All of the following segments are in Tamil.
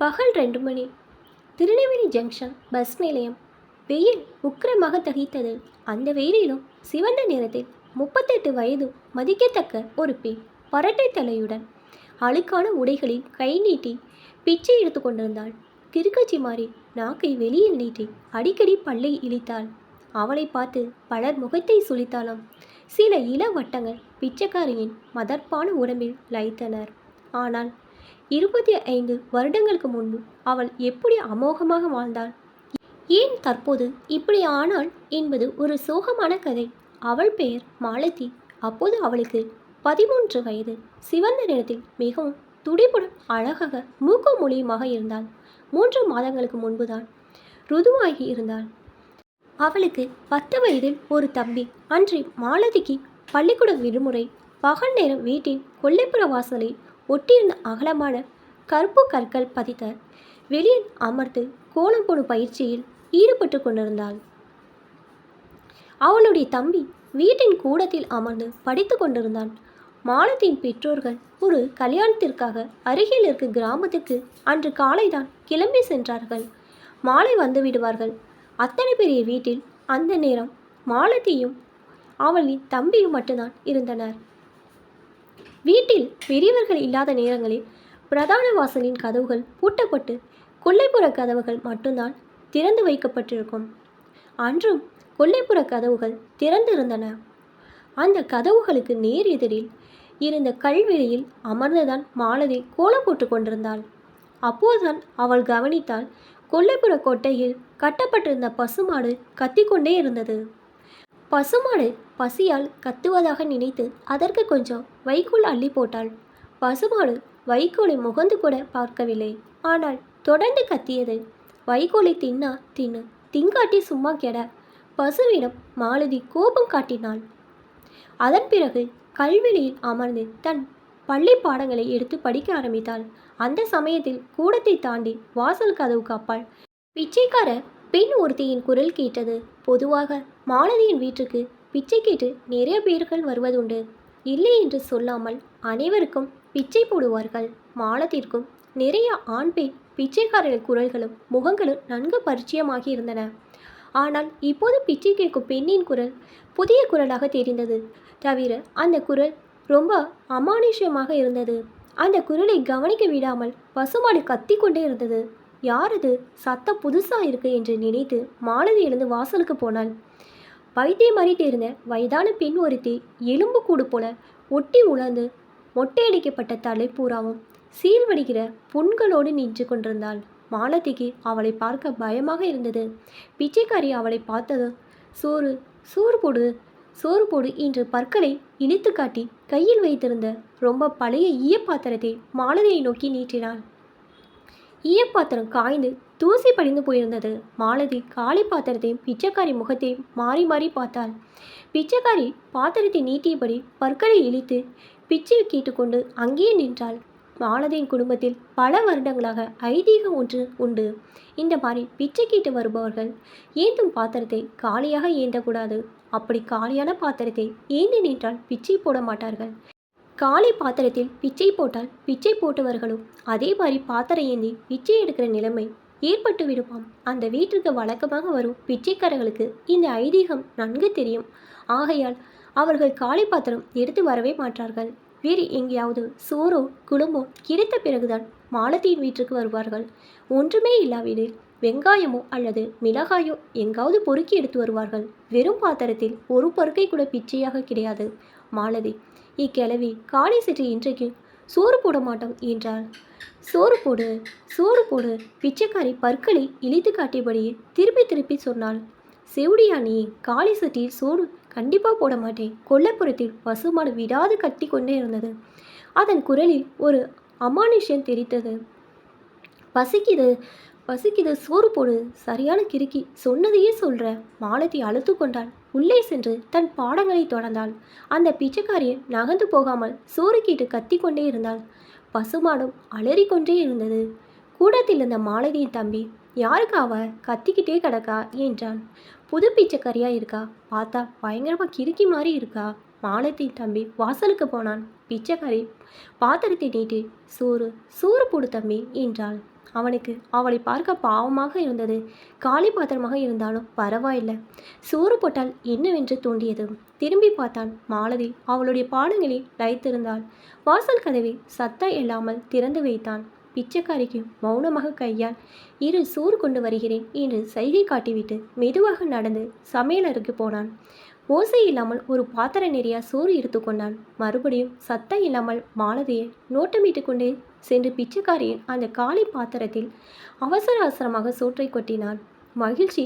பகல் ரெண்டு மணி. திருநெல்வேலி ஜங்ஷன் பஸ் நிலையம். வெயில் உக்கிரமாக தகித்தது. அந்த வெயிலிலும் சிவந்த நிறத்தில் முப்பத்தெட்டு வயது மதிக்கத்தக்க ஒரு பெண் பரட்டை தலையுடன் அழுக்கான உடைகளில் கை நீட்டி பிச்சை எடுத்து கொண்டிருந்தாள். கிறுக்கச்சி மாறி நாக்கை வெளியில் நீட்டி அடிக்கடி பல்லை இழித்தாள். அவளை பார்த்து பலர் முகத்தை சுளித்தாளாம் சில இள வட்டங்கள் பிச்சைக்காரியின் மதர்ப்பான உடம்பில் லைத்தனர் ஆனால் இருபத்தி ஐந்து வருடங்களுக்கு முன்பு அவள் எப்படி அமோகமாக வாழ்ந்தாள்? ஏன் தற்போது இப்படி ஆனாள் என்பது ஒரு சோகமான கதை. அவள் பெயர் மாலதி. அப்போது அவளுக்கு பதிமூன்று வயது. சிவந்த நிறத்தில் மிகவும் துடிப்புடன் அழகாக மூக்கு மொழியுமாக இருந்தாள். மூன்று மாதங்களுக்கு முன்புதான் ருதுவாகி இருந்தாள். அவளுக்கு பத்து வயதில் ஒரு தம்பி. அன்று மாலதிக்கு பள்ளிக்கூட விடுமுறை. பகல் நேரம் வீட்டின் கொல்லைப்புற வாசலில் ஒட்டியிருந்த அகலமான கருப்பு கற்கள் பதித்த வெளியில் அமர்ந்து கோலம் போடும் பயிற்சியில் ஈடுபட்டு கொண்டிருந்தாள். அவளுடைய தம்பி வீட்டின் கூடத்தில் அமர்ந்து படித்து கொண்டிருந்தான். மாலத்தின் பெற்றோர்கள் ஒரு கல்யாணத்திற்காக அருகில் இருக்க கிராமத்துக்கு அன்று காலைதான் கிளம்பி சென்றார்கள். மாலை வந்து விடுவார்கள். அத்தனை பெரிய வீட்டில் அந்த நேரம் மாலதியும் அவளின் தம்பியும் மட்டும்தான் இருந்தனர். வீட்டில் பெரியவர்கள் இல்லாத நேரங்களில் பிரதான வாசலின் கதவுகள் பூட்டப்பட்டு கொல்லைப்புற கதவுகள் மட்டும்தான் திறந்து வைக்கப்பட்டிருக்கும். அன்றும் கொல்லைப்புற கதவுகள் திறந்திருந்தன. அந்த கதவுகளுக்கு நேர் எதிரில் இருந்த கல்வெளியில் அமர்ந்துதான் மாலதி கோலம் போட்டு கொண்டிருந்தாள். அப்போதுதான் அவள் கவனித்தாள் கொல்லைப்புற கொட்டையில் கட்டப்பட்டிருந்த பசுமாடு கத்திக்கொண்டே இருந்தது. பசுமாடு பசியால் கத்துவதாக நினைத்து அதற்கு கொஞ்சம் வைக்கோல் அள்ளி போட்டாள். பசுமாடு வைக்கோலை முகந்து கூட பார்க்கவில்லை. ஆனால் தொடர்ந்து கத்தியது. வைக்கோலை தின்னா தின்னு திங்காட்டி சும்மா கெட. பசுவிடம் மாலதி கோபம் காட்டினாள். அதன் பிறகு கல்வெளியில் அமர்ந்து தன் பள்ளி பாடங்களை எடுத்து படிக்க ஆரம்பித்தாள். அந்த சமயத்தில் கூடத்தை தாண்டி வாசல் கதவுக்கு அப்பால் பிச்சைக்கார பெண் ஒருத்தியின் குரல் கேட்டது. பொதுவாக மாலதியின் வீட்டுக்கு பிச்சை கேட்டு நிறைய பேர்கள் வருவதுண்டு. இல்லை என்று சொல்லாமல் அனைவருக்கும் பிச்சை போடுவார்கள். மாலத்திற்கும் நிறைய ஆண் பெண் பிச்சைக்காரர்கள் குரல்களும் முகங்களும் நன்கு பரிச்சயமாகி இருந்தன. ஆனால் இப்போது பிச்சை கேட்கும் பெண்ணின் குரல் புதிய குரலாக தெரிந்தது. தவிர அந்த குரல் ரொம்ப அமானுஷ்யமாக இருந்தது. அந்த குரலை கவனிக்க விடாமல் பசுமாடு கத்திக்கொண்டே இருந்தது. யார் இது? சத்தம் புதுசா இருக்கு என்று நினைத்து மாலதி எழுந்து வாசலுக்கு போனாள். வைத்தியம் மாதிரி இருந்த வயதான பெண் ஒருத்தி எலும்பு கூடு போல ஒட்டி உணர்ந்து மொட்டையடிக்கப்பட்ட தலை பூராவும் சீல்வடிகிற புண்களோடு நின்று கொண்டிருந்தாள். மாலதிக்கு அவளை பார்க்க பயமாக இருந்தது. பிச்சைக்காரி அவளை பார்த்ததும் சோறு சோறு போடு சோறு போடு என்று பற்களை இழித்து காட்டி கையில் வைத்திருந்த ரொம்ப பழைய ஈயப்பாத்திரத்தை மாலதியை நோக்கி நீட்டினாள். ஈயப்பாத்திரம் காய்ந்து தூசி படிந்து போயிருந்தது. மாலதி காலி பாத்திரத்தையும் பிச்சைக்காரி முகத்தையும் மாறி மாறி பார்த்தாள். பிச்சைக்காரி பாத்திரத்தை நீட்டியபடி பற்களை இழித்து பிச்சை கேட்டுக்கொண்டு அங்கேயே நின்றாள். மாலதியின் குடும்பத்தில் பல வருடங்களாக ஐதீகம் ஒன்று உண்டு. இந்த மாதிரி பிச்சை கேட்டு வருபவர்கள் ஏந்தும் பாத்திரத்தை காலியாக ஏந்தக்கூடாது. அப்படி காலியான பாத்திரத்தை ஏந்தி நின்றால் பிச்சை போட மாட்டார்கள். காலி பாத்திரத்தில் பிச்சை போட்டால் பிச்சை போட்டவர்களும் அதே மாதிரி பாத்திரம் ஏந்தி பிச்சை எடுக்கிற நிலைமை ஏற்பட்டு விடுமாம். அந்த வீட்டிற்கு வழக்கமாக வரும் பிச்சைக்காரர்களுக்கு இந்த ஐதீகம் நன்கு தெரியும். ஆகையால் அவர்கள் காலி பாத்திரம் எடுத்து வரவே மாட்டார்கள். வேறு எங்கேயாவது சோறோ குழம்போ கிடைத்த பிறகுதான் மாலத்தியின் வீட்டிற்கு வருவார்கள். ஒன்றுமே இல்லாவிடில் வெங்காயமோ அல்லது மிளகாயோ எங்காவது பொறுக்கி எடுத்து வருவார்கள். வெறும் பாத்திரத்தில் ஒரு பொறுக்கை கூட பிச்சையாக கிடையாது. மாலதி இக்கிழவி காளி சற்று இன்றைக்கு சோறு போட மாட்டோம் என்றாள். சோறு போடு சோறு போடு பிச்சைக்காரி பற்களை இழித்து காட்டியபடியே திருப்பி திருப்பி சொன்னாள். செவுடியா நீ காளி சட்டியில் சோறு கண்டிப்பாக போட மாட்டேன். கொல்லைப்புறத்தில் பசுமாடு விடாது கத்தி கொண்டே இருந்தது. அதன் குரலில் ஒரு அமானுஷ்யம் தெரித்தது. பசிக்குது பசிக்குது சோறு போடு. சரியான கிறுக்கி. சொன்னதையே சொல்ற. மாலதி அழுத்து கொண்டாள். உள்ளே சென்று தன் பாடங்களை தொடர்ந்தாள். அந்த பிச்சைக்காரியை நகர்ந்து போகாமல் சோறு கேட்டு கத்திக்கொண்டே இருந்தாள். பசுமாடும் அலறிக்கொண்டே இருந்தது. கூடத்தில் இருந்த மாலதியின் தம்பி யாருக்காவ அவ? கத்திக்கிட்டே கிடக்கா? என்றான். புது பிச்சைக்காரியா இருக்கா? பார்த்தா பயங்கரமா கிறுக்கி மாதிரி இருக்கா? மாலத்தின் தம்பி வாசலுக்கு போனான். பிச்சைக்காரி பாத்திரத்தை நீட்டி சோறு சோறு போடு தம்பி என்றாள். அவனுக்கு அவளை பார்க்க பாவமாக இருந்தது. காலி பாத்திரமாக இருந்தாலும் பரவாயில்லை. சோறு போட்டால் என்னவென்று தோண்டியது திரும்பி பார்த்தான் மாலதி அவளுடைய பாடங்களில் லயித்திருந்தாள் வாசல் கதவை சத்தம் இல்லாமல் திறந்து வைத்தான். பிச்சைக்காரிக்கு மௌனமாக கையால் இரு சோறு கொண்டு வருகிறேன் என்று சைகை காட்டிவிட்டு மெதுவாக நடந்து சமையலருக்கு போனான். ஓசை இல்லாமல் ஒரு பாத்திர நிறைய சோறு எடுத்துக்கொண்டான் மறுபடியும் சத்தம் இல்லாமல் மாலதியை நோட்டமிட்டு கொண்டே சென்று பிச்சைக்காரியின் அந்த காலி பாத்திரத்தில் அவசர அவசரமாக சோற்றை கொட்டினான். மகிழ்ச்சி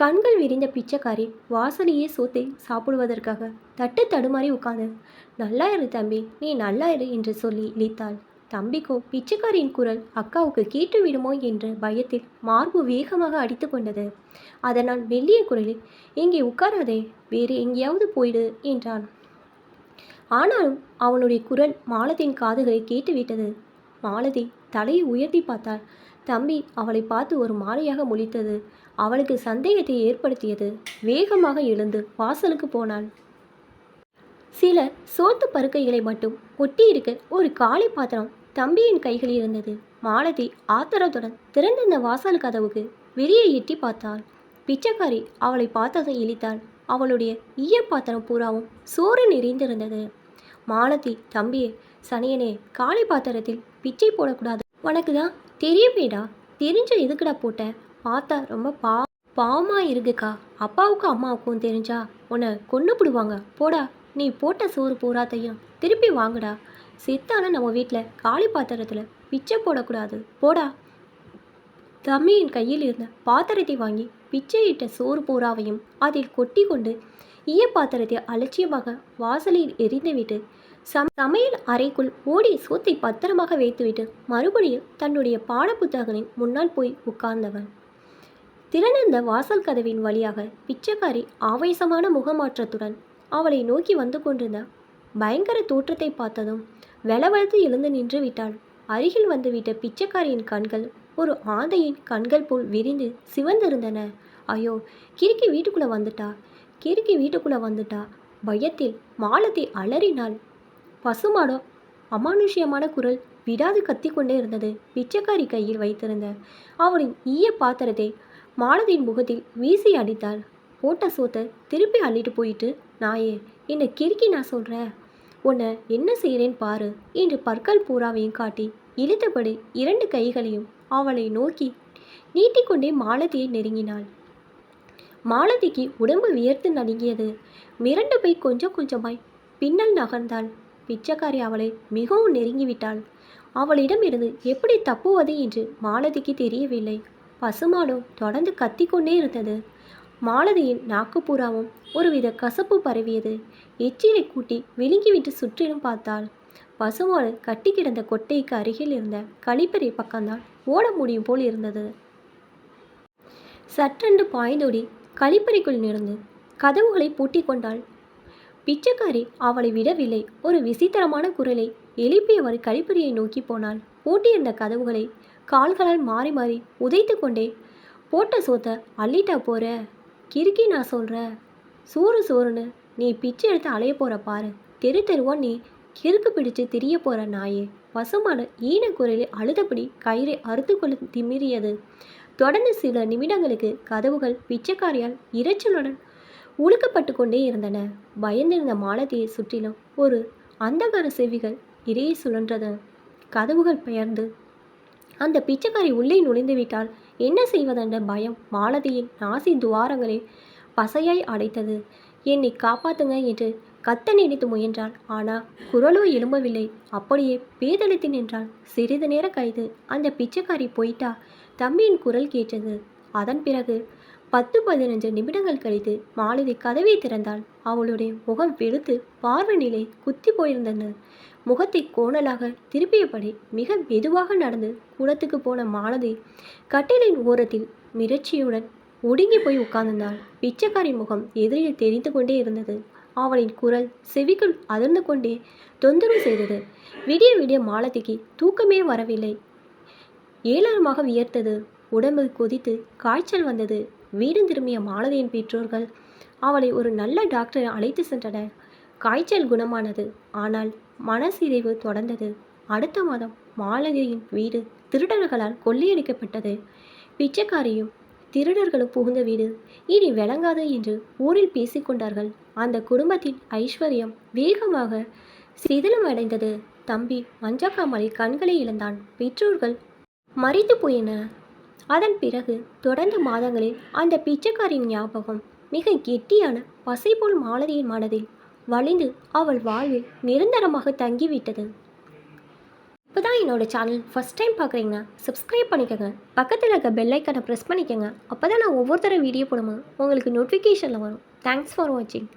கண்கள் விரிந்த பிச்சைக்காரி வாசலையே சோத்தை சாப்பிடுவதற்காக தட்டு தடுமாறி உட்கார்ந்து நல்லா இரு தம்பி நீ நல்லா இரு என்று சொல்லி இழித்தாள். தம்பிக்கோ பிச்சைக்காரியின் குரல் அக்காவுக்கு கேட்டு விடுமோ என்ற பயத்தில் மார்பு வேகமாக அடித்து கொண்டது. அதனால் மெல்லிய குரலில் இங்கே உட்காராதே வேறு எங்கேயாவது போயிடு என்றான். ஆனாலும் அவனுடைய குரல் மாலத்தின் காதுகளை கேட்டுவிட்டது. மாலதி தலையை உயர்த்தி பார்த்தாள். தம்பி அவளை பார்த்து ஒரு மாலையாக முழித்தது. அவளுக்கு சந்தேகத்தை ஏற்படுத்தியது. வேகமாக எழுந்து வாசலுக்கு போனாள். சில சோத்து பருக்கைகளை மட்டும் ஒட்டியிருக்க ஒரு காளி பாத்திரம் தம்பியின் கைகளில் இருந்தது. மாலதி ஆத்திரத்துடன் திறந்திருந்த வாசல் கதவுக்கு வெளியே எட்டி பார்த்தாள். பிச்சைக்காரி அவளை பார்த்ததை இழித்தாள். அவளுடைய ஈய பாத்திரம் பூராவும் சோறு நிறைந்திருந்தது. மாலதி தம்பியே சனியனே காளி பாத்திரத்தில் பிச்சை போடக்கூடாது. உனக்கு தான் தெரியவேடா தெரிஞ்ச எதுக்குடா போட்ட? பார்த்தா ரொம்ப பா பாவமா இருக்குக்கா. அப்பாவுக்கும் அம்மாவுக்கும் தெரிஞ்சா உன்னை கொண்டு போடுவாங்க போடா நீ போட்ட சோறு பூராத்தையும் திருப்பி வாங்குடா. செத்தான நம்ம வீட்டில் காலி பாத்திரத்தில் பிச்சை போடக்கூடாது. போடா. தம்மியின் கையில் இருந்த பாத்திரத்தை வாங்கி பிச்சையிட்ட சோறு பூராவையும் அதில் கொட்டி கொண்டு ஈய பாத்திரத்தை அலட்சியமாக வாசலில் எரிந்துவிட்டு சம் சமையல் அறைக்குள் ஓடி சோத்தை பத்திரமாக வைத்துவிட்டு மறுபடியும் தன்னுடைய பாடப்புத்தகங்களின் முன்னால் போய் உட்கார்ந்தவன். திறனிருந்த வாசல் கதவின் வழியாக பிச்சைக்காரி ஆவேசமான முகமாற்றத்துடன் அவளை நோக்கி வந்து கொண்டிருந்த பயங்கர தோற்றத்தை பார்த்ததும் வெலவெலத்து எழுந்து நின்று விட்டாள். அருகில் வந்துவிட்ட பிச்சைக்காரியின் கண்கள் ஒரு ஆந்தையின் கண்கள் போல் விரிந்து சிவந்திருந்தன. ஐயோ கிறுக்கி வீட்டுக்குள்ளே வந்துட்டா? கிறுக்கி வீட்டுக்குள்ளே வந்துட்டா? பயத்தில் மாலத்தை அலறினாள். பசுமாடோ அமானுஷ்யமான குரல் விடாது கத்திக்கொண்டே இருந்தது. பிச்சைக்காரி கையில் வைத்திருந்த அவளின் ஈய பாத்திரத்தை மாலதியின் முகத்தில் வீசி அடித்தாள். போட்ட சோத்தை திருப்பி அள்ளிட்டு போயிட்டு நாயே என்னை கிறுக்கி நான் சொல்கிறேன் உன்னை என்ன செய்கிறேன் பாரு என்று பற்கள் பூராவையும் காட்டி இழுத்தபடி இரண்டு கைகளையும் அவளை நோக்கி நீட்டிக்கொண்டே மாலதியை நெருங்கினாள். மாலதிக்கு உடம்பு வியர்த்து நடுங்கியது. மிரண்டு போய் கொஞ்சம் கொஞ்சமாய் பின்னல் நகர்ந்தாள். பிச்சைக்காரி அவளை மிகவும் நெருங்கிவிட்டாள். அவளிடமிருந்து எப்படி தப்புவது என்று மாலதிக்கு தெரியவில்லை. பசுமாடும் தொடர்ந்து கத்திக்கொண்டே இருந்தது. மாலதியின் நாக்குப்புறாவும் ஒருவித கசப்பு பரவியது. எச்சிலை கூட்டி விழுங்கிவிட்டு சுற்றிலும் பார்த்தாள். பசுமாடு கட்டி கிடந்த கொட்டைக்கு அருகில் இருந்த கழிப்பறை பக்கம்தான் ஓட முடியும் போல் இருந்தது. சற்றென்று பாய்ந்தோடி கழிப்பறைக்குள் நிறந்து கதவுகளை பூட்டிக் கொண்டாள். பிச்சைக்காரி அவளை விடவில்லை. ஒரு விசித்திரமான குரலை எழுப்பியவர் கழிப்பறையை நோக்கி போனாள். பூட்டியிருந்த கதவுகளை கால்களால் மாறி மாறி உதைத்து கொண்டே போட்ட சோத்த அள்ளிட்டா போற? கிறுக்கி நான் சொல்கிறேன் சோறு சோறுன்னு நீ பிச்சை எடுத்து அலைய போகிற பாரு. தெரு தெருவா நீ கிறுக்கு பிடிச்சு திரிய போகிற நாயே. பசுமான ஈனக்குரலில் அழுதபடி கயிறை அறுத்து கொள்ள திமிரியது தொடர்ந்து சில நிமிடங்களுக்கு கதவுகள் பிச்சைக்காரியால் இரைச்சலுடன் உழுக்கப்பட்டு கொண்டே இருந்தன. பயந்திருந்த மாலதியை சுற்றிலும் ஒரு அந்தகார செவிகள் இடையே சுழன்றது. கதவுகள் பெயர்ந்து அந்த பிச்சைக்காரி உள்ளே நுழைந்து விட்டால் என்ன செய்வதென்ற பயம் மாலதியின் நாசி துவாரங்களில் பசையாய் அடைத்தது. என்னை காப்பாத்துங்க என்று கத்த நினைத்து முயன்றாள் ஆனால் குரலோ எழும்பவில்லை. அப்படியே பேதளித்து நின்றாள் சிறிது நேரம் கழித்து அந்த பிச்சைக்காரி போயிட்டா தம்பியின் குரல் கேட்டது. அதன் பிறகு பத்து பதினஞ்சு நிமிடங்கள் கழித்து மாலதி கதவை திறந்தாள். அவளுடைய முகம் வெளுத்து பார்வை நிலை குத்தி போயிருந்தனர் முகத்தை கோணலாக திருப்பியபடி மிக மெதுவாக நடந்து கூடத்துக்கு போன மாலதி கட்டிலின் ஓரத்தில் மிரட்சியுடன் ஒடுங்கி போய் உட்கார்ந்தாள். பிச்சைக்காரின் முகம் எதிரில் தெரிந்து கொண்டே இருந்தது. அவளின் குரல் செவிக்குள் அதிர்ந்து கொண்டே தொந்தரவு செய்தது. விடிய விடிய மாலதிக்கு தூக்கமே வரவில்லை. ஏளனமாக வியர்த்தது. உடம்பு கொதித்து காய்ச்சல் வந்தது. வீடு திரும்பிய மாலதியின் பெற்றோர்கள் அவளை ஒரு நல்ல டாக்டரை அழைத்து சென்றனர். காய்ச்சல் குணமானது. ஆனால் மனசிதைவு தொடர்ந்தது. அடுத்த மாதம் மாலதியின் வீடு திருடர்களால் கொள்ளையடிக்கப்பட்டது. பிச்சைக்காரியும் திருடர்களும் புகுந்த வீடு இனி விளங்காது என்று ஊரில் பேசிக்கொண்டார்கள் அந்த குடும்பத்தின் ஐஸ்வர்யம் வேகமாக சிதிலமடைந்தது. தம்பி மஞ்சக்காமலை கண்களை இழந்தான். பெற்றோர்கள் மறித்து போயின அதன் பிறகு தொடர்ந்த மாதங்களில் அந்த பிச்சைக்காரின் ஞாபகம் மிக கெட்டியான பசை போல் மாலதியின் மனதில் வலிந்து அவள் வாழ்வில் நிரந்தரமாக தங்கிவிட்டது. இப்போ தான் என்னோடய சேனல் ஃபஸ்ட் டைம் பார்க்குறீங்கன்னா சப்ஸ்கிரைப் பண்ணிக்கோங்க. பக்கத்தில் இருக்க பெல்லைக்கனை ப்ரெஸ் பண்ணிக்கோங்க. அப்போ தான் நான் ஒவ்வொருத்தர வீடியோ போடும்போது உங்களுக்கு நோட்டிஃபிகேஷனில் வரும். தேங்க்ஸ் ஃபார் வாட்சிங்